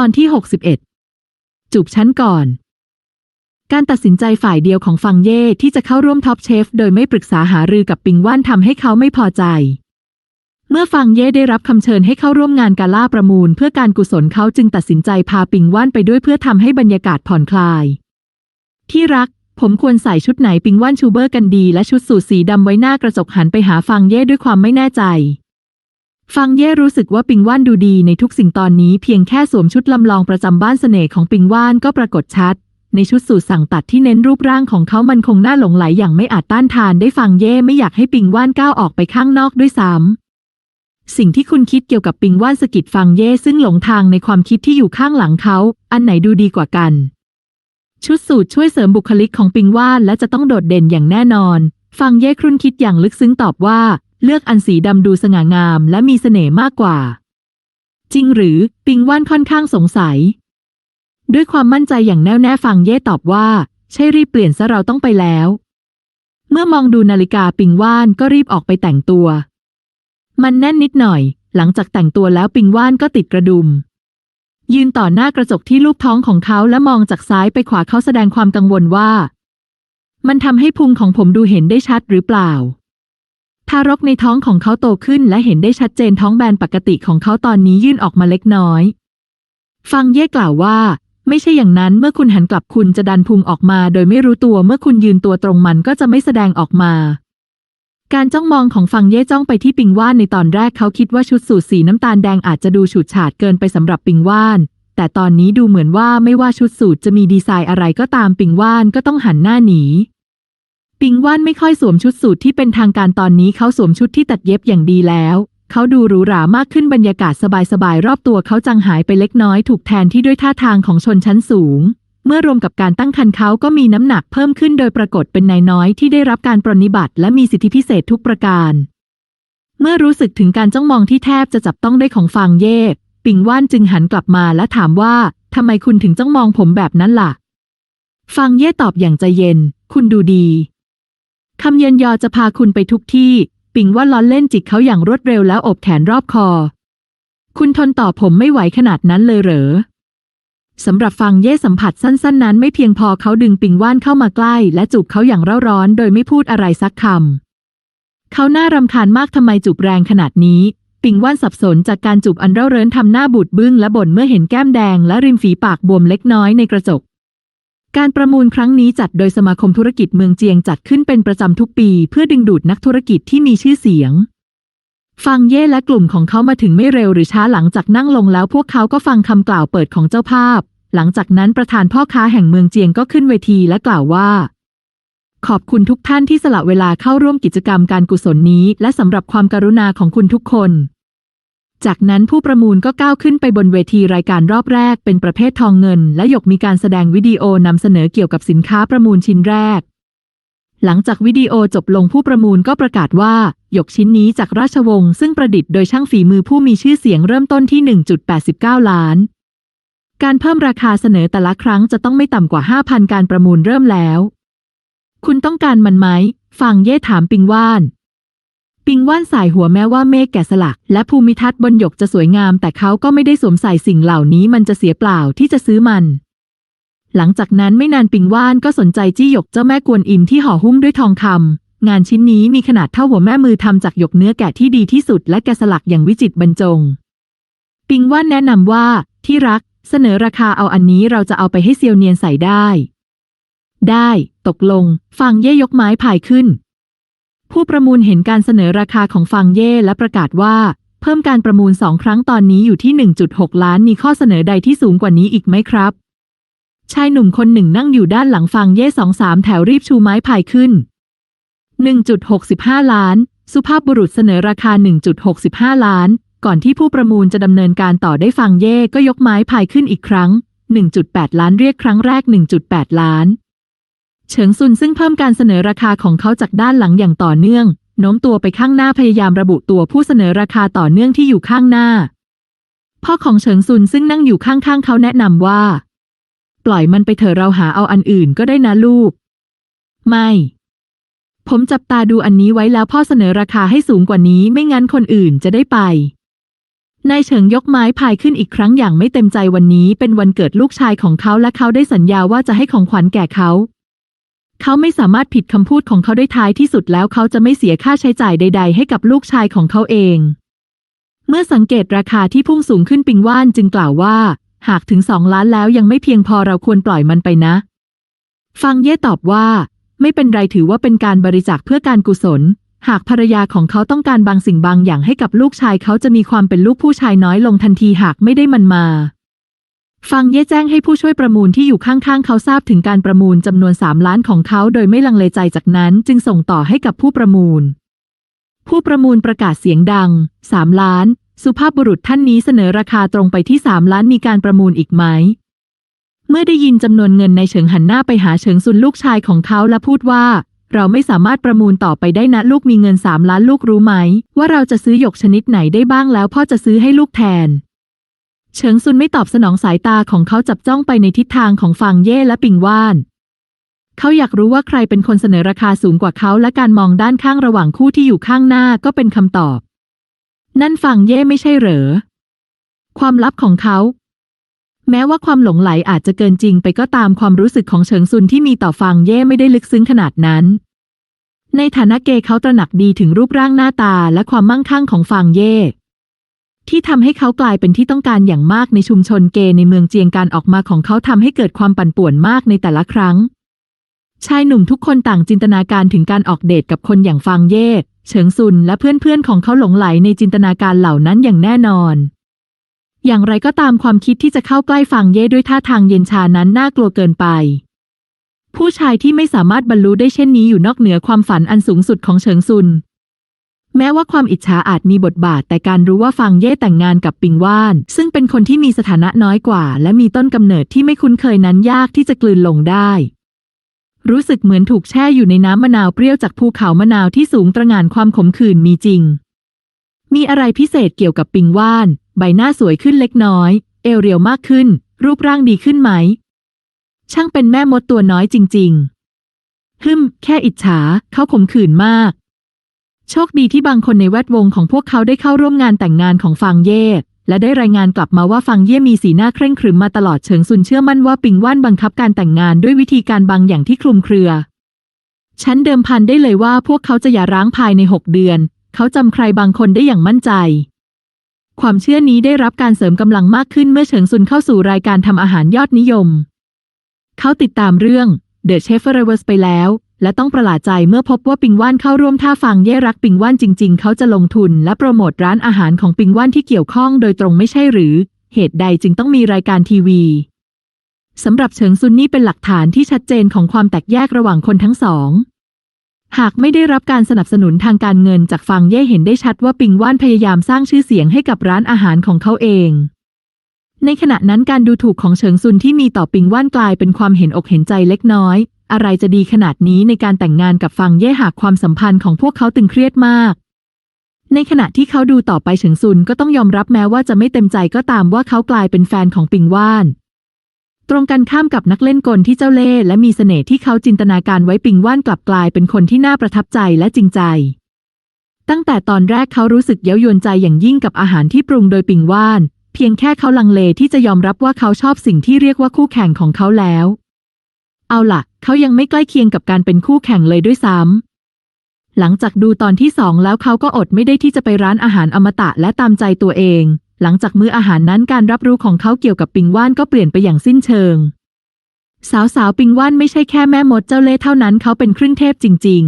ตอนที่ 61 จูบฉันก่อน การตัดสินใจฝ่ายเดียวของฟังเย่ที่จะเข้าร่วมท็อปเชฟโดยไม่ปรึกษาหารือกับปิงว่านทำให้เขาไม่พอใจ เมื่อฟังเย่ได้รับคำเชิญให้เข้าร่วมงานกาล่าประมูล เพื่อการกุศลเขาจึงตัดสินใจพาปิงว่านไปด้วยเพื่อทำให้บรรยากาศผ่อนคลาย ที่รัก ผมควรใส่ชุดไหนปิงว่านชูเบอร์กันดี และชุดสูทสีดำไว้หน้ากระจกหันไปหาฟังเย่ด้วยความไม่แน่ใจ ฟังเย่รู้สึกว่าปิงว่านดูดีในทุกสิ่งตอนนี้เพียงแค่สวมชุดลำลองประจำบ้านเสน่ห์ของปิงว่านก็ปรากฏชัด ในชุดสูทสั่งตัดที่เน้นรูปร่างของเขามันคงน่าหลงไหลอย่างไม่อาจต้านทานได้ฟังเย่ไม่อยากให้ปิงว่านก้าวออกไปข้างนอกด้วยซ้ำสิ่งที่คุณคิดเกี่ยวกับปิงว่านสกิดฟังเย่ซึ่งหลงทางในความคิดที่อยู่ข้างหลังเขา อันไหนดูดีกว่ากัน ชุดสูทช่วยเสริมบุคลิกของปิงว่านและจะต้องโดดเด่นอย่างแน่นอน ฟังเย่ครุ่นคิดอย่างลึกซึ้งตอบว่า เลือกอันสีดำดูสง่างามและมีเสน่ห์มากกว่า จริงหรือปิงว่านค่อนข้างสงสัย ด้วยความมั่นใจอย่างแน่วแน่ฟังเย่ตอบว่า ใช่รีบเปลี่ยนซะเราต้องไปแล้ว เมื่อมองดูนาฬิกาปิงว่านก็รีบออกไปแต่งตัว มันแน่นนิดหน่อย หลังจากแต่งตัวแล้วปิงว่านก็ติดกระดุม ยืนต่อหน้ากระจกที่รูปท้องของเขาและมองจากซ้ายไปขวาเขาแสดงความกังวลว่า มันทำให้พุงของผมดูเห็นได้ชัดหรือเปล่า ทารกในท้องของเขาโตขึ้นและเห็นได้ชัดเจนท้องแบนปกติของเขาตอนนี้ยื่นออกมาเล็กน้อย ฟังเย่กล่าวว่า ไม่ใช่อย่างนั้นเมื่อคุณหันกลับคุณจะดันพุงออกมาโดยไม่รู้ตัวเมื่อคุณยืนตัวตรงมันก็จะไม่แสดงออกมา การจ้องมองของฟังเย่จ้องไปที่ปิงว่านในตอนแรกเขาคิดว่าชุดสูทสีน้ำตาลแดงอาจจะดูฉูดฉาดเกินไปสำหรับปิงว่านแต่ตอนนี้ดูเหมือนว่าไม่ว่าชุดสูทจะมีดีไซน์อะไรก็ตามปิงว่านก็ต้องหันหน้าหนี ปิงว่านไม่ค่อยสวมชุดสูทที่เป็นทางการตอนนี้เขาสวมชุดที่ตัดเย็บอย่างดีแล้ว เขาดูหรูหรามากขึ้นบรรยากาศสบายๆรอบตัวเขาจังหายไปเล็กน้อยถูกแทนที่ด้วยท่าทางของชนชั้นสูง เมื่อรวมกับการตั้งครรภ์เขาก็มีน้ำหนักเพิ่มขึ้นโดยปรากฏเป็นนายน้อยที่ได้รับการปรนนิบัติและมีสิทธิพิเศษทุกประการ เมื่อรู้สึกถึงการจ้องมองที่แทบจะจับต้องได้ของฟางเย่ปิงว่านจึงหันกลับมาและถามว่าทำไมคุณถึงจ้องมองผมแบบนั้นล่ะฟางเย่ตอบอย่างใจเย็น คุณดูดี คำเย็นยอจะพาคุณไปทุกที่ ปิงว่าล้อเล่นจิกเขาอย่างรวดเร็วแล้วอบแขนรอบคอ คุณทนต่อผมไม่ไหวขนาดนั้นเลยเหรอสำหรับฟังเย่สัมผัสสั้น ๆ นั้นไม่เพียงพอเขาดึงปิงว่านเข้ามาใกล้ และจูบเขาอย่างเร่าร้อน โดยไม่พูดอะไรสักคำเขาหน่ารำคาญมากทำไมจูบแรงขนาดนี้ ปิงว่านสับสนจากการจูบอันเร่าเรินทำหน้าบูดบึ้งและบ่นเมื่อเห็นแก้มแดงและริมฝีปากบวมเล็กน้อยในกระจก การประมูลครั้งนี้จัดโดยสมาคมธุรกิจเมืองเจียงจัดขึ้นเป็นประจำทุกปี เพื่อดึงดูดนักธุรกิจที่มีชื่อเสียง ฟังเย่และกลุ่มของเขามาถึงไม่เร็วหรือช้าหลังจากนั่งลงแล้วพวกเขาก็ฟังคำกล่าวเปิดของเจ้าภาพ หลังจากนั้นประธานพ่อค้าแห่งเมืองเจียงก็ขึ้นเวทีและกล่าวว่า ขอบคุณทุกท่านที่สละเวลาเข้าร่วมกิจกรรมการกุศลนี้ และสำหรับความการุณาของคุณทุกคน จากนั้นผู้ประมูลก็ก้าวขึ้นไปบนเวทีรายการรอบแรกเป็นประเภททองเงิน และหยกมีการแสดงวิดีโอนำเสนอเกี่ยวกับสินค้าประมูลชิ้นแรก หลังจากวิดีโอจบลงผู้ประมูลก็ประกาศว่า หยกชิ้นนี้จากราชวงศ์ซึ่งประดิษฐ์โดยช่างฝีมือผู้มีชื่อเสียงเริ่มต้นที่ 1.89 ล้าน การเพิ่มราคาเสนอแต่ละครั้งจะต้องไม่ต่ำกว่า 5,000 การประมูลเริ่มแล้ว คุณต้องการมันไหม ฟังเย่ถามปิงว่าน ปิงว่านสายหัวแม้ว่าเมฆแกะสลัก และภูมิทัศน์บนหยกจะสวยงาม แต่เขาก็ไม่ได้สวมใส่สิ่งเหล่านี้มันจะเสียเปล่าที่จะซื้อมัน หลังจากนั้นไม่นานปิงว่านก็สนใจจี้หยกเจ้าแม่กวนอิมที่ห่อหุ้มด้วยทองคำงานชิ้นนี้มีขนาดเท่าหัวแม่มือทำจากหยกเนื้อแกะที่ดีที่สุด และแกะสลักอย่างวิจิตรบรรจง ปิงว่านแนะนำว่าที่รัก เสนอราคาเอาอันนี้เราจะเอาไปให้เซียวเนียนใส่ได้ ได้ ตกลง ฟังเย่ยกไม้พายขึ้น ผู้ประมูลเห็นการเสนอราคาของฟังเย่และประกาศว่า เพิ่มการประมูลสองครั้งตอนนี้อยู่ที่ 1.6 ล้านมีข้อเสนอใดที่สูงกว่านี้อีกไหมครับ ชายหนุ่มคนหนึ่งนั่งอยู่ด้านหลังฟังเย่สองสามแถวรีบชูไม้พายขึ้น 1.65 ล้าน สุภาพบุรุษเสนอราคา 1.65 ล้าน ก่อนที่ผู้ประมูลจะดำเนินการต่อได้ฟังเย่ก็ยกไม้พายขึ้นอีกครั้ง 1.8 ล้านเรียกครั้งแรก 1.8 ล้าน เฉิงซุนซึ่งเพิ่มการเสนอราคาของเขาจากด้านหลังอย่างต่อเนื่องโน้มตัวไปข้างหน้าพยายามระบุตัวผู้เสนอราคาต่อเนื่องที่อยู่ข้างหน้า พ่อของเฉิงซุนซึ่งนั่งอยู่ข้างๆเขาแนะนำว่า ปล่อยมันไปเถอะเราหาเอาอันอื่นก็ได้นะลูก ไม่ ผมจับตาดูอันนี้ไว้แล้วพ่อเสนอราคาให้สูงกว่านี้ไม่งั้นคนอื่นจะได้ไปนายเฉิงยกไม้พายขึ้นอีกครั้งอย่างไม่เต็มใจวันนี้เป็นวันเกิดลูกชายของเขาและเขาได้สัญญาว่าจะให้ของขวัญแก่เขา เขาไม่สามารถผิดคำพูดของเขาได้ท้ายที่สุดแล้วเขาจะไม่เสียค่าใช้จ่ายใด ๆ ให้กับลูกชายของเขาเอง เมื่อสังเกตราคาที่พุ่งสูงขึ้นปิงว่านจึงกล่าวว่า หากถึงสองล้านแล้วยังไม่เพียงพอเราควรปล่อยมันไปนะ ฟังเย่ตอบว่า ไม่เป็นไรถือว่าเป็นการบริจาคเพื่อการกุศล หากภรรยาของเขาต้องการบางสิ่งบางอย่างให้กับลูกชายเขาจะมีความเป็นลูกผู้ชายน้อยลงทันทีหากไม่ได้มันมา ฟังเย่แจ้งให้ผู้ช่วยประมูลที่อยู่ข้างๆ เขาทราบถึงการประมูลจำนวน 3 ล้านของเขาโดยไม่ลังเลใจจากนั้นจึงส่งต่อให้กับผู้ประมูล ผู้ประมูลประกาศเสียงดัง 3 ล้าน สุภาพบุรุษท่านนี้เสนอราคาตรงไปที่ 3 ล้านมีการประมูลอีกไหม เมื่อได้ยินจำนวนเงินในเฉิงหันหน้าไปหาเฉิงซุนลูกชายของเขาและพูดว่า เราไม่สามารถประมูลต่อไปได้นะลูกมีเงินสามล้านลูกรู้ไหม ว่าเราจะซื้อหยกชนิดไหนได้บ้างแล้วพ่อจะซื้อให้ลูกแทน เฉิงซุนไม่ตอบสนองสายตาของเขาจับจ้องไปในทิศทางของฟางเย่และปิงว่าน เขาอยากรู้ว่าใครเป็นคนเสนอราคาสูงกว่าเขาและการมองด้านข้างระหว่างคู่ที่อยู่ข้างหน้าก็เป็นคำตอบ นั่นฟางเย่ไม่ใช่เหรอ ความลับของเขา แม้ว่าความหลงไหลอาจจะเกินจริงไปก็ตามความรู้สึกของเฉิงซุนที่มีต่อฟางเย่ไม่ได้ลึกซึ้งขนาดนั้น ในฐานะเกย์เขาตระหนักดีถึงรูปร่างหน้าตาและความมั่งคั่งของฟางเย่ ที่ทำให้เขากลายเป็นที่ต้องการอย่างมากในชุมชนเกย์ในเมืองเจียงการออกมาของเขาทำให้เกิดความปั่นป่วนมากในแต่ละครั้ง ชายหนุ่มทุกคนต่างจินตนาการถึงการออกเดทกับคนอย่างฟางเย่เฉิงซุนและเพื่อนๆของเขาหลงไหลในจินตนาการเหล่านั้นอย่างแน่นอน อย่างไรก็ตามความคิดที่จะเข้าใกล้ฟางเย่ด้วยท่าทางเย็นชานั้นน่ากลัวเกินไป ผู้ชายที่ไม่สามารถบรรลุได้เช่นนี้อยู่นอกเหนือความฝันอันสูงสุดของเฉิงซุน แม้ว่าความอิจฉาอาจมีบทบาท แต่การรู้ว่าฟางเย่แต่งงานกับปิงว่าน ซึ่งเป็นคนที่มีสถานะน้อยกว่า และมีต้นกำเนิดที่ไม่คุ้นเคยนั้นยากที่จะกลืนลงได้ รู้สึกเหมือนถูกแช่อยู่ในน้ำมะนาวเปรี้ยวจากภูเขามะนาวที่สูงตระหง่านความขมขื่นมีจริง มีอะไรพิเศษเกี่ยวกับปิงว่าน ใบหน้าสวยขึ้นเล็กน้อย เอวเรียวมากขึ้น รูปร่างดีขึ้นไหม ช่างเป็นแม่มดตัวน้อยจริง ๆ ฮึมแค่อิจฉาเขาขมขื่นมาก โชคดีที่บางคนในแวดวงของพวกเขาได้เข้าร่วมงานแต่งงานของฟางเย่ และได้รายงานกลับมาว่าฟางเย่มีสีหน้าเคร่งครึมมาตลอดเฉิงซุนเชื่อมั่นว่าปิงว่านบังคับการแต่งงานด้วยวิธีการบางอย่างที่คลุมเครือ ฉันเดิมพันได้เลยว่าพวกเขาจะหย่าร้างภายในหกเดือน เขาจำใครบางคนได้อย่างมั่นใจ ความเชื่อนี้ได้รับการเสริมกำลังมากขึ้นเมื่อเฉิงซุนเข้าสู่รายการทำอาหารยอดนิยม เขาติดตามเรื่อง The Chef f o r e v e r s ไปแล้ว และต้องประหลาดใจเมื่อพบว่าปิงว่านเข้าร่วมท่าฟังเย่รักปิงว่านจริง ๆ เขาจะลงทุน และโปรโมทร้านอาหารของปิงว่านที่เกี่ยวข้องโดยตรงไม่ใช่หรือ เหตุใดจึงต้องมีรายการทีวีสำหรับเฉิงซุนนี่เป็นหลักฐานที่ชัดเจนของความแตกแยกระหว่างคนทั้งสอง หากไม่ได้รับการสนับสนุนทางการเงินจากฟังเย่เห็นได้ชัดว่าปิงว่านพยายามสร้างชื่อเสียงให้กับร้านอาหารของเขาเอง ในขณะนั้นการดูถูกของเฉิงซุนที่มีต่อปิงว่านกลายเป็นความเห็นอกเห็นใจเล็กน้อย อะไรจะดีขนาดนี้ในการแต่งงานกับฟังเย่หากความสัมพันธ์ของพวกเขาตึงเครียดมาก ในขณะที่เขาดูต่อไปเฉิงซุนก็ต้องยอมรับแม้ว่าจะไม่เต็มใจก็ตามว่าเขากลายเป็นแฟนของปิงว่าน ตรงกันข้ามกับนักเล่นกลที่เจ้าเล่ห์และมีเสน่ห์ที่เขาจินตนาการไว้ปิงว่านกลับกลายเป็นคนที่น่าประทับใจและจริงใจ ตั้งแต่ตอนแรกเขารู้สึกเย้ายวนใจอย่างยิ่งกับอาหารที่ปรุงโดยปิงว่าน เพียงแค่เขาลังเลที่จะยอมรับว่าเขาชอบสิ่งที่เรียกว่าคู่แข่งของเขาแล้ว เอาล่ะ เขายังไม่ใกล้เคียงกับการเป็นคู่แข่งเลยด้วยซ้ำหลังจากดูตอนที่สองแล้วเขาก็อดไม่ได้ที่จะไปร้านอาหารอมตะและตามใจตัวเอง หลังจากมื้ออาหารนั้นการรับรู้ของเขาเกี่ยวกับปิงว่านก็เปลี่ยนไปอย่างสิ้นเชิง สาวสาวปิงว่านไม่ใช่แค่แม่มดเจ้าเล่ห์เท่านั้นเขาเป็นครึ่งเทพจริง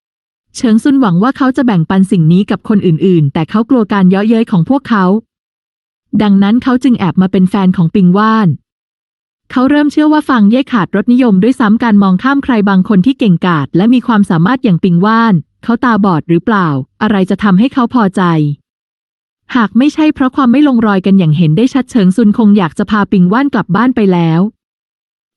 ๆเฉิงซุนหวังว่าเขาจะแบ่งปันสิ่งนี้กับคนอื่นๆ แต่เขากลัวการเยาะเย้ยของพวกเขา ดังนั้นเขาจึงแอบมาเป็นแฟนของปิงว่าน เขาเริ่มเชื่อว่าฟังเย่ขาดรสนิยมด้วยซ้ำการมองข้ามใครบางคนที่เก่งกาจและมีความสามารถอย่างปิงว่าน เขาตาบอดหรือเปล่า อะไรจะทำให้เขาพอใจ หากไม่ใช่เพราะความไม่ลงรอยกันอย่างเห็นได้ชัดเฉิงซุนคงอยากจะพาปิงว่านกลับบ้านไปแล้ว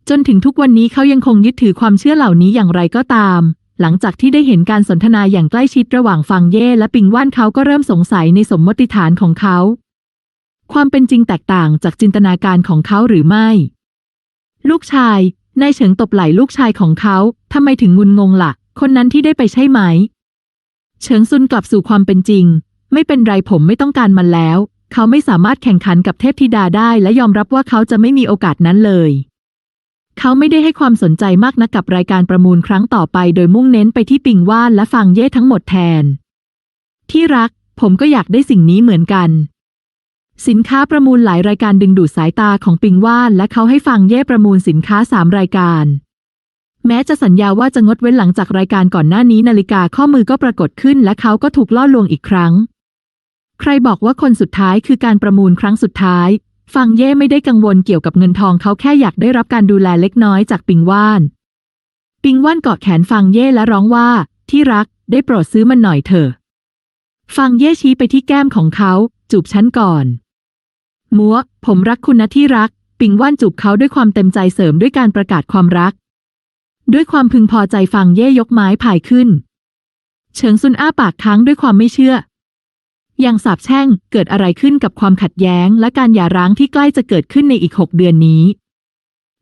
จนถึงทุกวันนี้เขายังคงยึดถือความเชื่อเหล่านี้อย่างไรก็ตาม หลังจากที่ได้เห็นการสนทนาอย่างใกล้ชิดระหว่างฟังเย่และปิงว่านเขาก็เริ่มสงสัยในสมมติฐานของเขา ความเป็นจริงแตกต่างจากจินตนาการของเขาหรือไม่ ลูกชาย นายเฉิงตบไหล่ลูกชายของเขาทำไมถึงงุนงงละ่ะ คนนั้นที่ได้ไปใช่ไหม เฉิงซุนกลับสู่ความเป็นจริง ไม่เป็นไรผมไม่ต้องการมันแล้ว เขาไม่สามารถแข่งขันกับเทพธิดาได้และยอมรับว่าเขาจะไม่มีโอกาสนั้นเลย เขาไม่ได้ให้ความสนใจมากนักกับรายการประมูลครั้งต่อไป โดยมุ่งเน้นไปที่ปิงว่านและฟางเย่ทั้งหมดแทน ที่รัก ผมก็อยากได้สิ่งนี้เหมือนกัน สินค้าประมูลหลายรายการดึงดูดสายตาของปิงว่าน และเขาให้ฟางเย่ประมูลสินค้าสามรายการ แม้จะสัญญาว่าจะงดเว้นหลังจากรายการก่อนหน้านี้นาฬิกาข้อมือก็ปรากฏขึ้น และเขาก็ถูกล่อลวงอีกครั้ง ใครบอกว่าคนสุดท้ายคือการประมูลครั้งสุดท้าย ฟังเย่ไม่ได้กังวลเกี่ยวกับเงินทองเขาแค่อยากได้รับการดูแลเล็กน้อยจากปิงว่าน ปิงว่านเกาะแขนฟังเย่และร้องว่า ที่รัก ได้โปรดซื้อมันหน่อยเถอะ ฟังเย่ชี้ไปที่แก้มของเขา จูบฉันก่อน มัวผมรักคุณนะที่รัก ปิงว่านจูบเขาด้วยความเต็มใจเสริมด้วยการประกาศความรัก ด้วยความพึงพอใจฟังเย่ยกไม้พายขึ้น เฉิงซุนอ้าปากค้างด้วยความไม่เชื่อยังสาบแช่งเกิดอะไรขึ้นกับความขัดแย้ง และการหย่าร้างที่ใกล้จะเกิดขึ้นในอีกหกเดือนนี้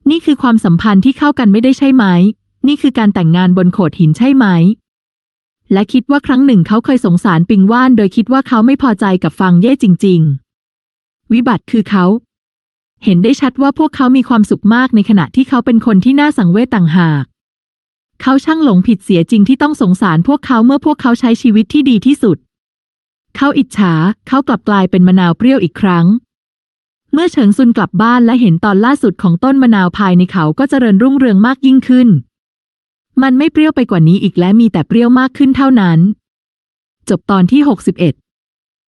นี่คือความสัมพันธ์ที่เข้ากันไม่ได้ใช่ไหม นี่คือการแต่งงานบนโขดหินใช่ไหมและคิดว่าครั้งหนึ่งเขาเคยสงสารปิงว่าน โดยคิดว่าเขาไม่พอใจกับฟังเย่จริง ๆ วิบัติคือเขา เห็นได้ชัดว่าพวกเขามีความสุขมากในขณะที่เขาเป็นคนที่น่าสังเวชต่างหาก เขาช่างหลงผิดเสียจริงที่ต้องสงสารพวกเขาเมื่อพวกเขาใช้ชีวิตที่ดีที่สุด เขาอิจฉา เขากลับกลายเป็นมะนาวเปรี้ยวอีกครั้ง เมื่อเฉิงซุนกลับบ้านและเห็นตอนล่าสุดของต้นมะนาวภายในเขาก็เจริญรุ่งเรืองมากยิ่งขึ้น มันไม่เปรี้ยวไปกว่านี้อีกและมีแต่เปรี้ยวมากขึ้นเท่านั้น จบตอนที่ 61